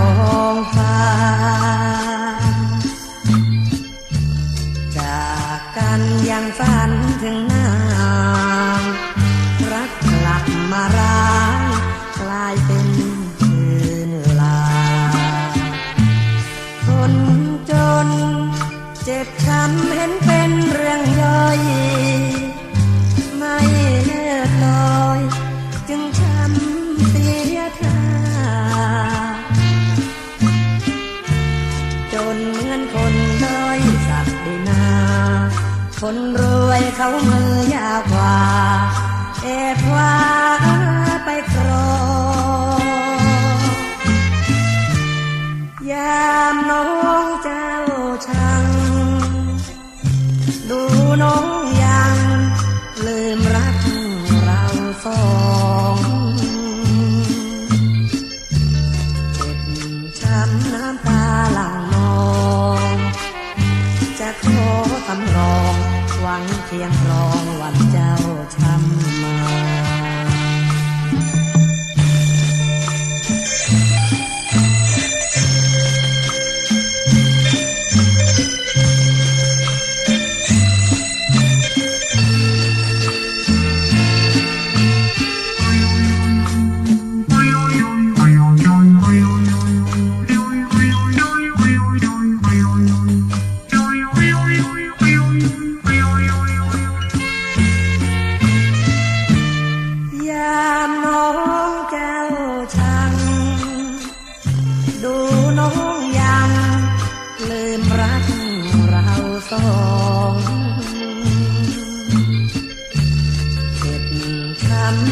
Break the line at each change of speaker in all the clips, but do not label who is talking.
more. ว ห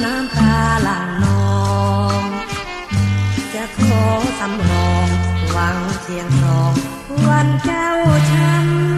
น้ำตาหลั่งนอง จะขอสำรอง หวังเทียงรอง วันเจ้าช้ำ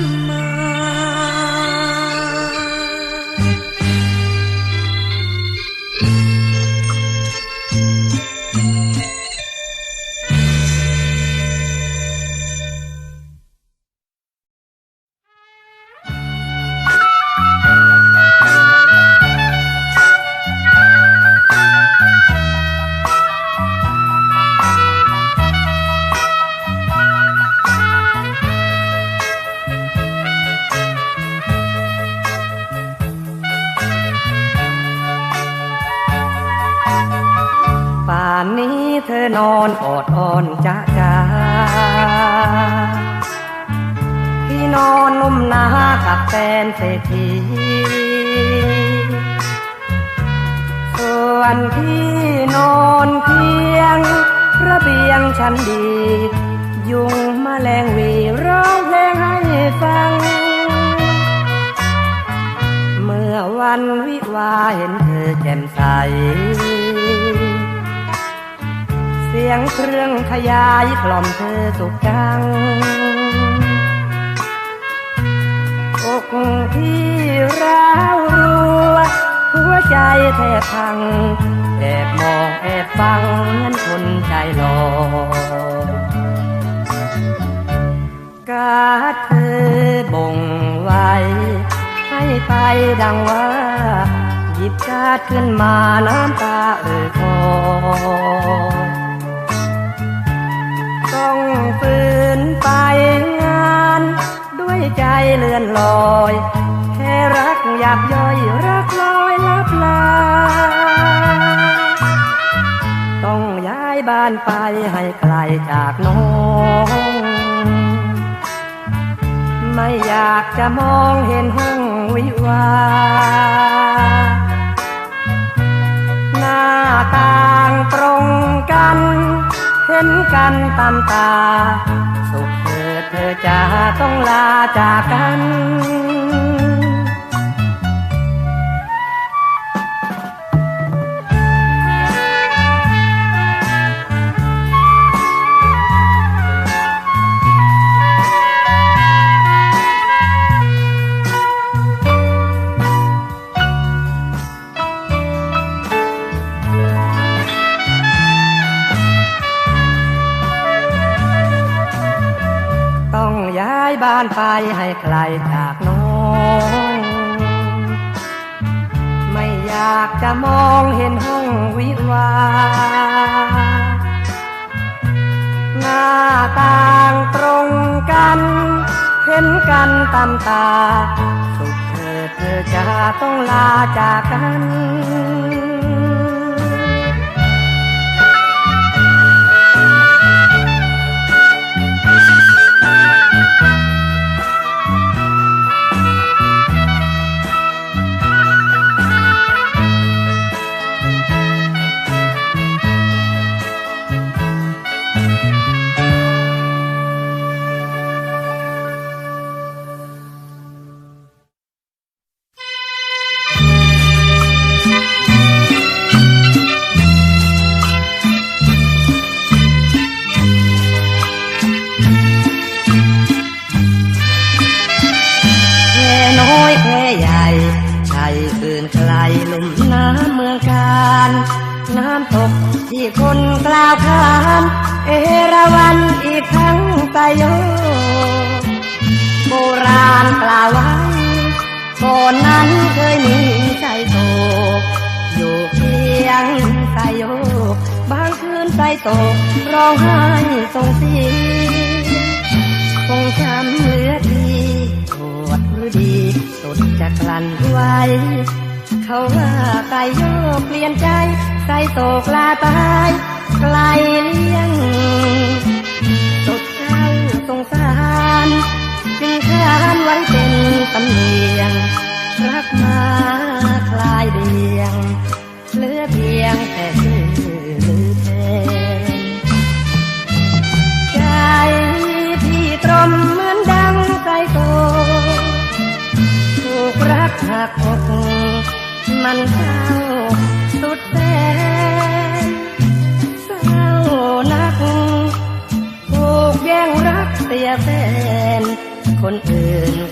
แฟนเศรษฐีส่วนที่นอนเพียงระเบียงชั้นดี ยุงมแมลงวีร้องเพลงให้ฟัง เมื่อวันวิวาเห็นเธอแจ่มใส เสียงเครื่องขยายกล่อมเธอสุขจัง ร้าวรัว หัวใจแทบพัง แอบมองแอบฟังเหมือนคนใจหลอยกาเธอบ่งไว้ ให้ไปดังว่า หยิบกาดขึ้นมาน้ำตาเอ่อคอากย่อยรักลอยลับลา ต้องย้ายบ้านไปให้ไกลจากน้อง ไม่อยากจะมองเห็นห้องวิวา หน้าต่างตรงกัน เห็นกันตามตา สุขเถิดเธอจะต้องลาจากกัน ให้ไกลจากน้อง ไม่อยากจะมองเห็นห้องวิวา หน้าต่างตรงกัน เห็นนกันตามตา สุขเธอเธอจะต้องลาจากกัน ตกร้องไห้ส่งเสียคงช้ำเหลือดีปวดหรือดี สุดจะกลั่นไว้เขาว่าไก่โยกเปลี่ยนใจ ใส่โตกลาตายก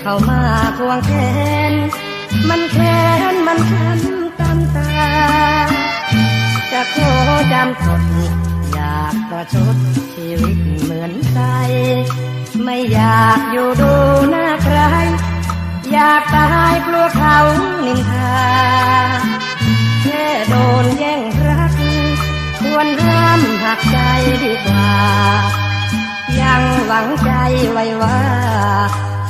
เข้ามาควงแขน มันแค้นมันช้ำตามตา จะขอจำทนอยากประชดชีวิตเหมือนใจไม่อยากอยู่ดูหน้าใคร อยากตายกลัวเขานินทาแค่โดนแย่งรัก ควรห้ามหักใจดีกว่า ยังหวังใจไว้ว่า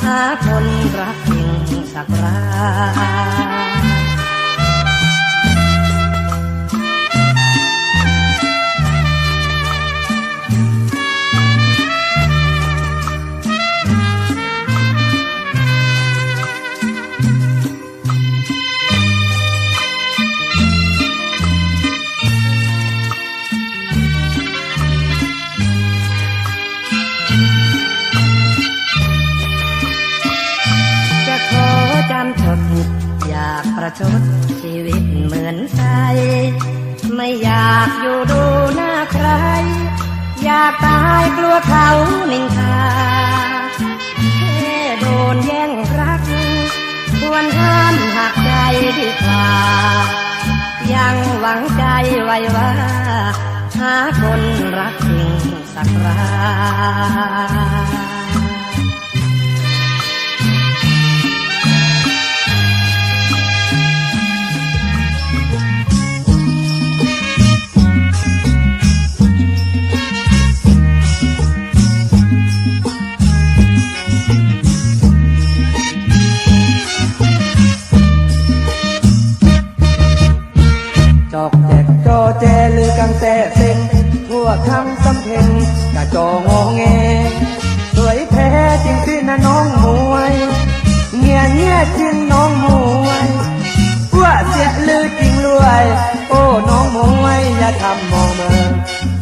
หาคนรักจริงสักราย ชดชีวิตเหมือนใจไม่อยากอยู่ดูหน้าใคร อยากตายกลัวเขานินทาแค่โดนแย่งรัก ควรห้ามหักใจดีกว่า ยังหวังใจไว้ว่า หาคนรักจริงสักราย
กจอแจลือกังแต่เซ็งทั่วทั้งสำเพ็งกะจองอแงสวยแท้จริงสินะน้องมวยเงียเงียจริงน้องมวยว่าเสียลือจริงรวย โอ้น้องมวยอย่าทำมองเมอ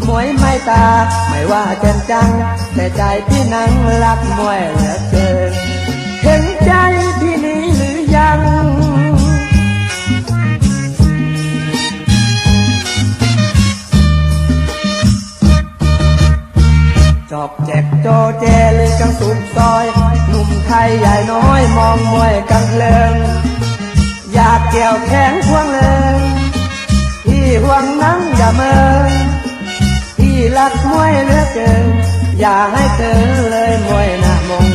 มวยไม่ตาไม่ว่าจนจัง แต่ใจพี่นังรักมวยเหลือเกินเห็นใจ จอกแจกโจเจเลยกังสุดซอย หนุ่มไทยใหญ่น้อยมองมวยกังเลิง อยากเกี่ยวแขนควงเลยพี่ห่วงนั่งอย่าเมินพี่รักมวยเหลือเกิน อย่าให้เธอเลยมวยหน้ามง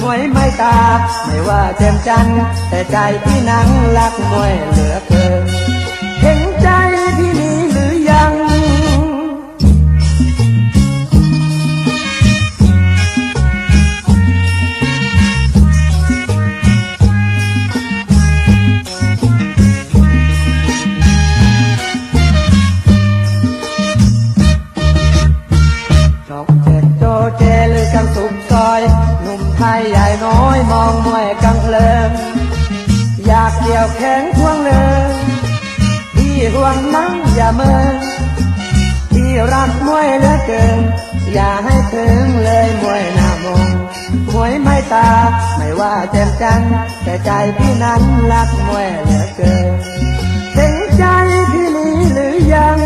มวยไม่ตาไม่ว่าเจมจัน แต่ใจพี่นังรักมวยเหลือเกินเห็นใจพี่นี้ อย่าเมินที่รักมวยเหลือเกิน อย่าให้ถึงเลยมวยหน้ามงมวยไม่ตาไม่ว่าเจ็มจัง แต่ใจพี่นั้นรักมวยเหลือเกินเถึนใจพี่นี้หรือยัง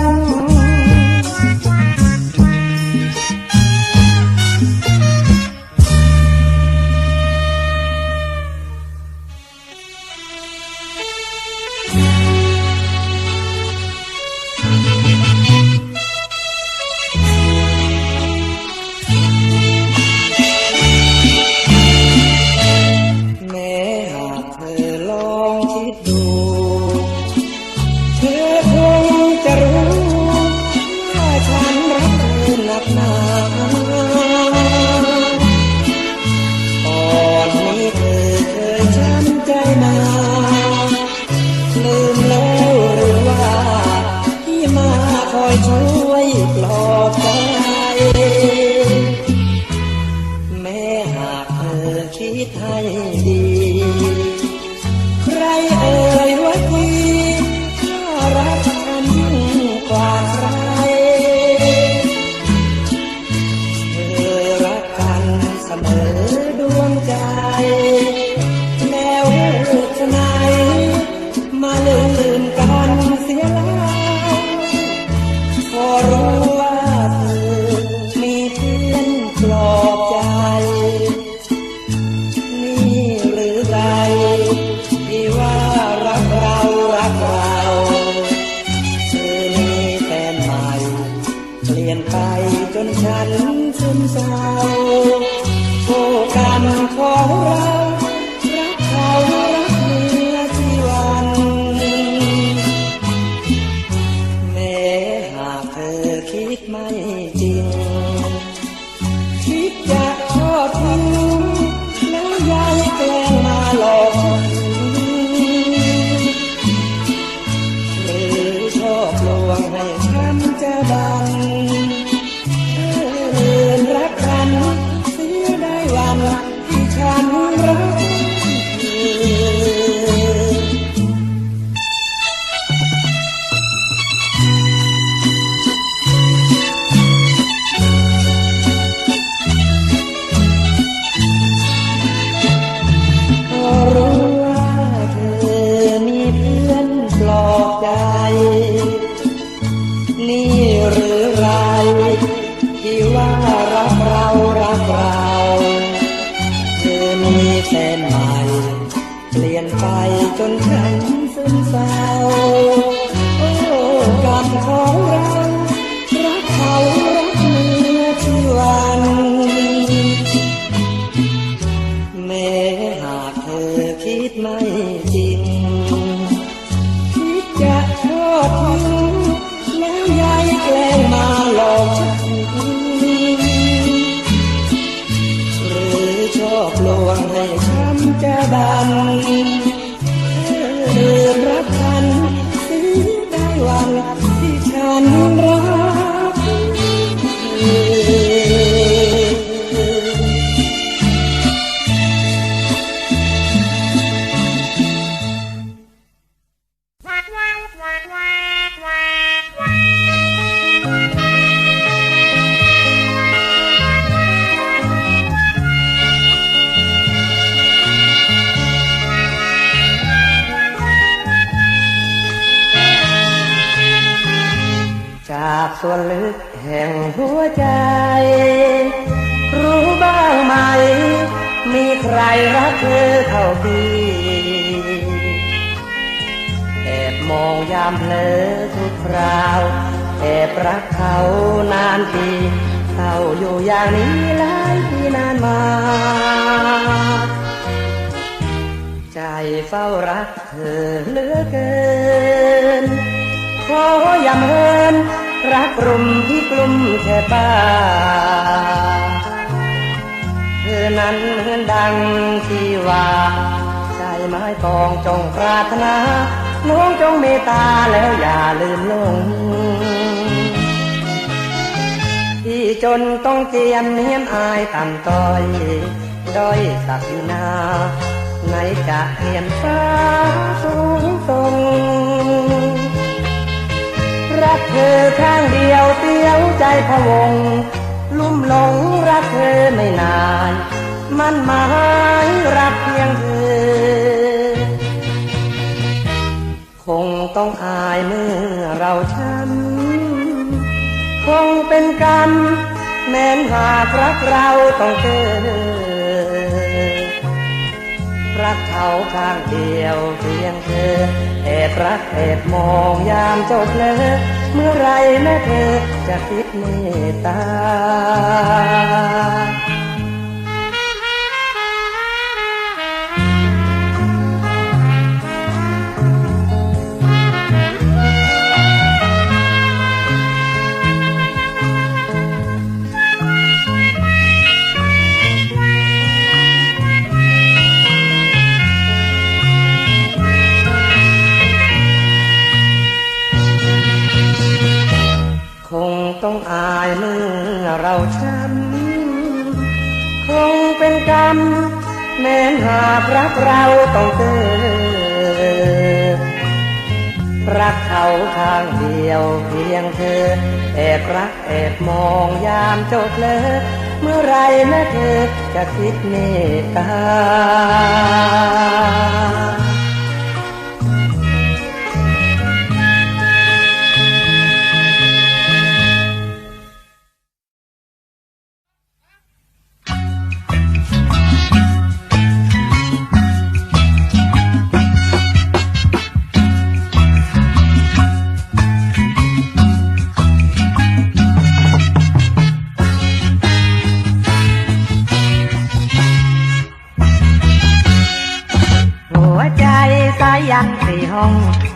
รักเธอเหลือเกิน ขออย่าเมินรักรุมที่กลุ่มแค่ป้าเธอนั้นเหมือนดังที่ว่าใจไม้กองจงปรารถนาน้องจงเมตตาแล้วอย่าลืมลงที่จนต้องเจียมเนียมอายต่ำต้อยด้อยสักอยู่นาะเหียนฟ้าสูงส่งรักเธอข้างเดียวเตี้ยวใจพะวง ลุ่มหลงรักเธอไม่นาน มันหมายรักเพียงเธอ คงต้องอายเมื่อเราช้ำคงเป็นกรรมแม้นหากรักเราต้องเจอ รักเขาข้างเดียวเพียงเธอแอบรักแอบมองยามจบเลยเมื่อไรแม่เธอจะคิดเมตตาายเมื่อเราช้ำคงเป็นกรรมแม้นหากรักเราต้องเจอรักเขาข้างเดียวเพียงเธอ แอบรักแอบมองยามจบเลยเมื่อไรนะเธอจะคิดเมตตา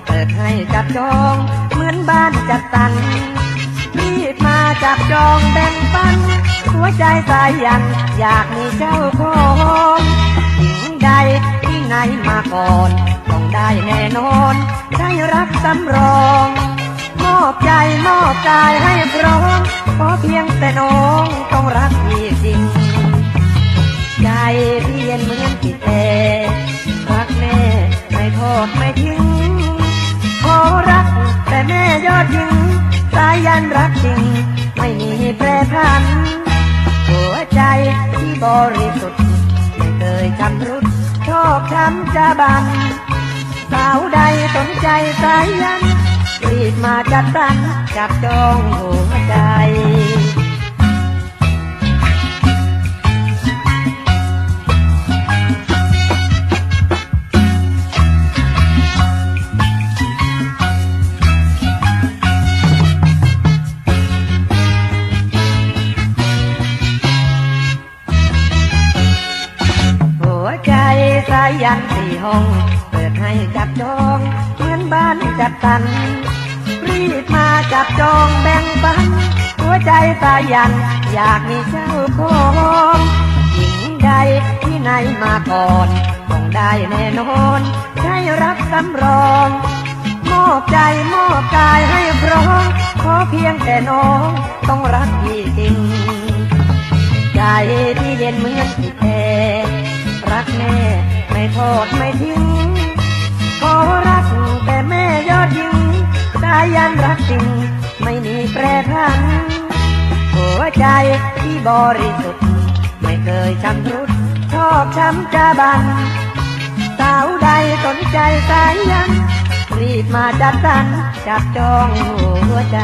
เปิดให้จับจอง เหมือนบ้านจัดสรรรีบมาจับจองแบ่งปัน หัวใจสายยัน อยากมีเจ้าของหญิงใดที่ไหนมาก่อน ต้องได้แน่นอนได้รักสำรองมอบใจมอบกายให้พร้อมขอเพียงแต่น้องต้องรักพี่จริง ใจพี่เย็นเหมือนพี่แต่รักแม่ไม่ทอดไม่ทิ้ง แม่ยอดยิง สายยันรักจริง ไม่มีแปรพัน หัวใจที่บริสุทธิ์ไม่เคยทำรุดชอบทำจะบันสาวใดสนใจสายยันรีบมาจัดสรรจับจองหัวใจ ยันสี่ห้อง เปิดให้จับจองเหมือนบ้านจัดสรรรีบมาจับจองแบ่งปัน หัวใจสายยัน อยากมีเจ้าของหญิงใดที่ไหนมาก่อนต้องได้แน่นอนใช้รับสำรองมอบใจมอบกายให้พร้อมขอเพียงแต่น้องต้องรักพี่จริง ใจที่เย็นเหมือนแท้รักแม่ ไม่ทอดไม่ทิ้งขอรักแต่แม่ยอดยิงสายันรักจริง ไม่มีแปรพันหัวใจที่บริสุทธิ์ ไม่เคยช้ำรุดชอบช้ำจะบันสาวใดสนใจสายยันรีบมาจัดสรรจับจองหัวใจ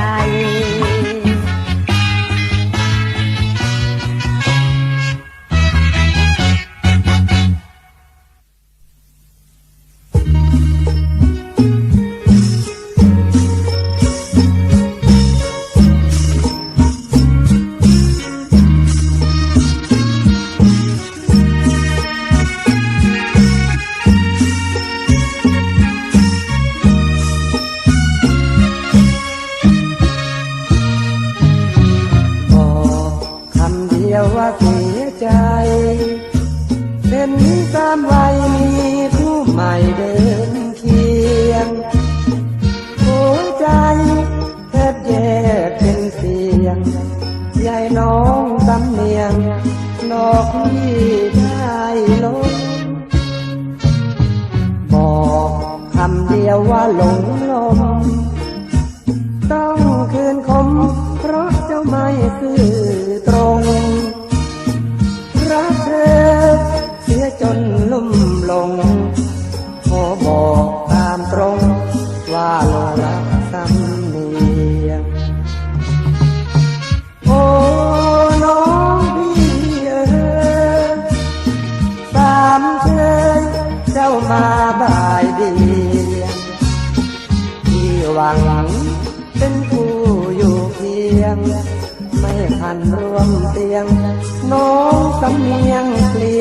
ดี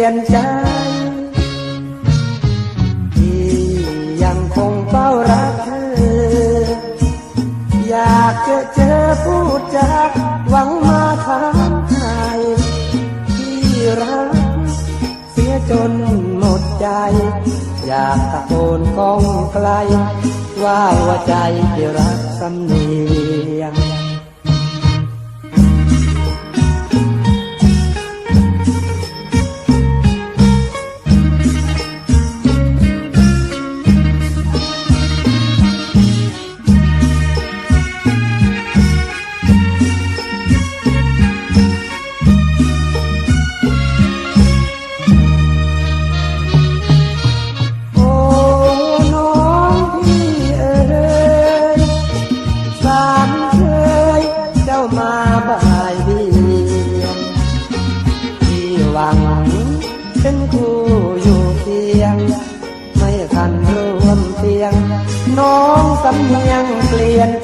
ยนใจที่ยังคงเฝ้ารักเธอ อยากจะเจอผู้จักหวังมาถามไทยที่รัก เสียจนหมดใจ อยากตะโกนก้องไกล ว่าหัวใจที่รักสำนี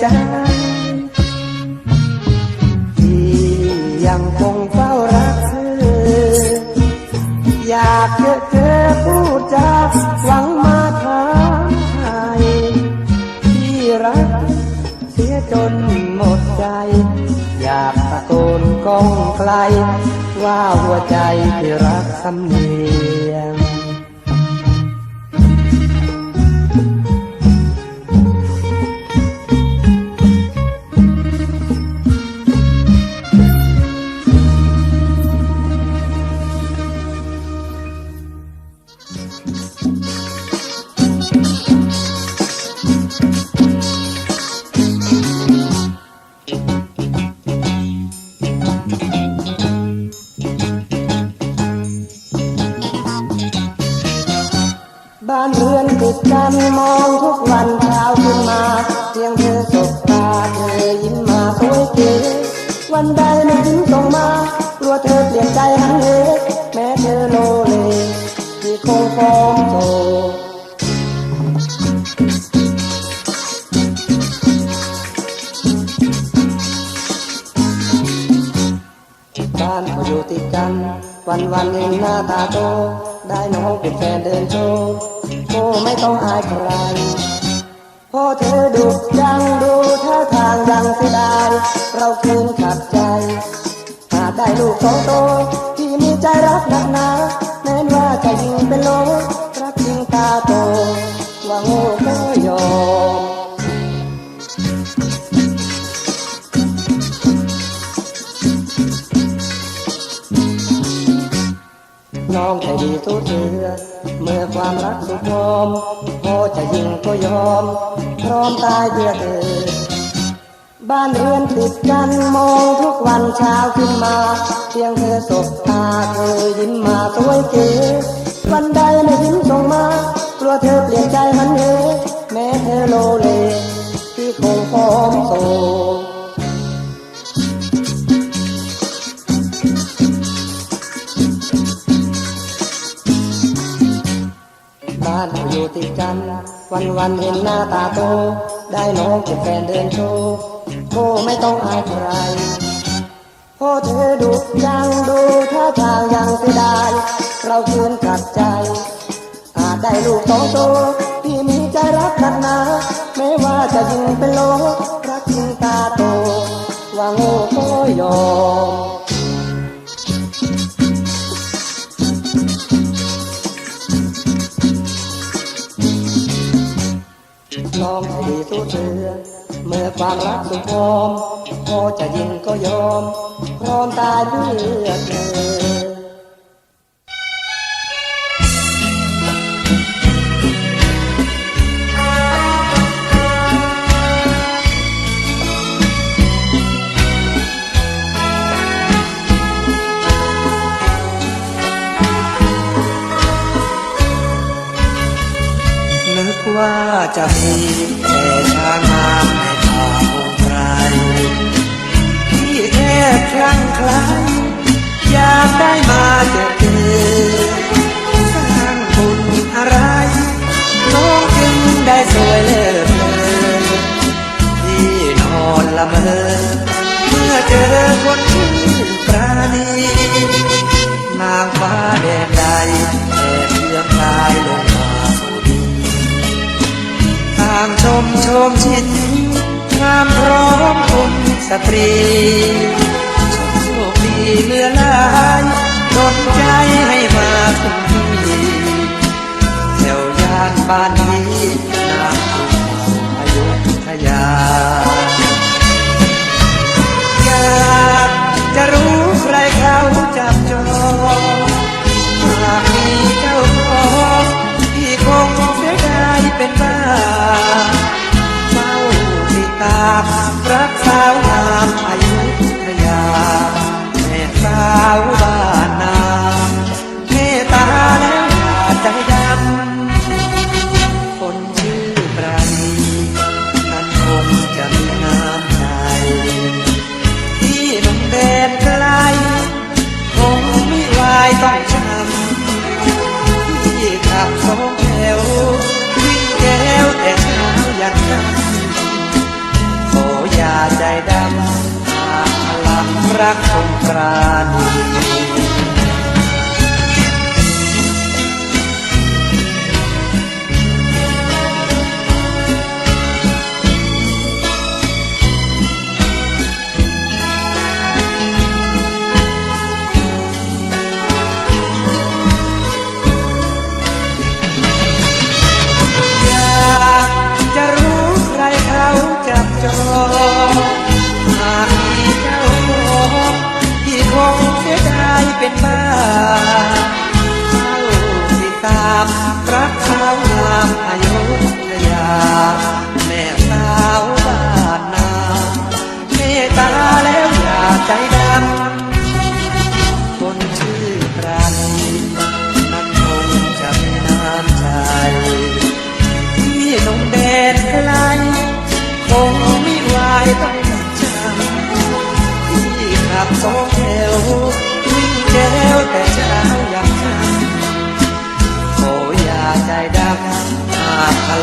ใจที่ยังคงเฝ้ารักเธอ อยากเจอเจอผู้จักหวังมาถามไทยที่รักเสียจนหมดใจ อยากตะโกนก้องไกล ว่าหัวใจที่รักสำเนียานเรือนติดกันมองทุกวันเช้าขึ้นมาเพียงเธอสบตาเธอยิ้มมาสวยเก๋วันใดไม่ถึงส่งมากลัวเธอเปลี่ยนใจหันเหแม้เธอโลเลที่คงฟ้องโตบ้านก็อยู่ติดกัน วันวันเองหน้าตาโตได้น้องเป็นแฟนเดินโชว์ กูไม่ต้องอายใครพอเธอดุดังดูท่าทางดังเสียดายเราคืนขัดใจ หากได้ลูกสองโตที่มีใจรักหนักหนาแม้นว่าจะยิงเป็นโลรักจริงตาโตว่าโง่ก็ยอม น้องใจดีทุกเทือเมื่อความรักสุขพร้อมพอจะยิงก็ยอม พร้อมตายเพื่อเธอ บ้านเรือนติดกันมองทุกวันเช้าขึ้นมา เพียงเธอสบตาเธอยิ้มมาสวยเก๋วันใดไม่ยิ้มส่งมากลัวเธอเปลี่ยนใจหันเหแม้เธอโลเลที่คงพร้อมโซานเราอยู่ติดกัน วันวันเห็นหน้าตาโต ได้น้องเป็นแฟนเดินโชว์โอ้ไม่ต้องอายใครพอเธอดุจังดูท่าทางยังเสียดายเราคืนขัดใจ อาจได้ลูกสองโตที่มีใจรักหนักหนาแม้ว่าจะยิงเป็นโลรักจริงตาโตว่าโง่ก็ยอม ความรักสุดพอมพอจะยิงก็ยอม พร้อมตายเพื่อเธอว่าจะมีแต่ชางมา คลั่งไคล้อยากได้มาจอเจอสร้างบุญอะไร น้องจึงได้สวยเลิศเลอที่นอนละเมอเมื่อเจอคนที่ปราณีนางฟ้าแดนใดแต่เพื่องกายลงมาสู่ดินทางชมชมชินงามพร้อมคุณสตรี เหลือลายดนใจให้มาถึงที่แถวย่านบ้านนี้นางคุณอายุทยา อยากจะรู้ใครเขาจับจองหากมีเจ้าของที่คงเสียดายเป็นบ้าเฝ้าติดตามรักสาว สา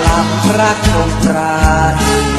ลังรักสงปราณี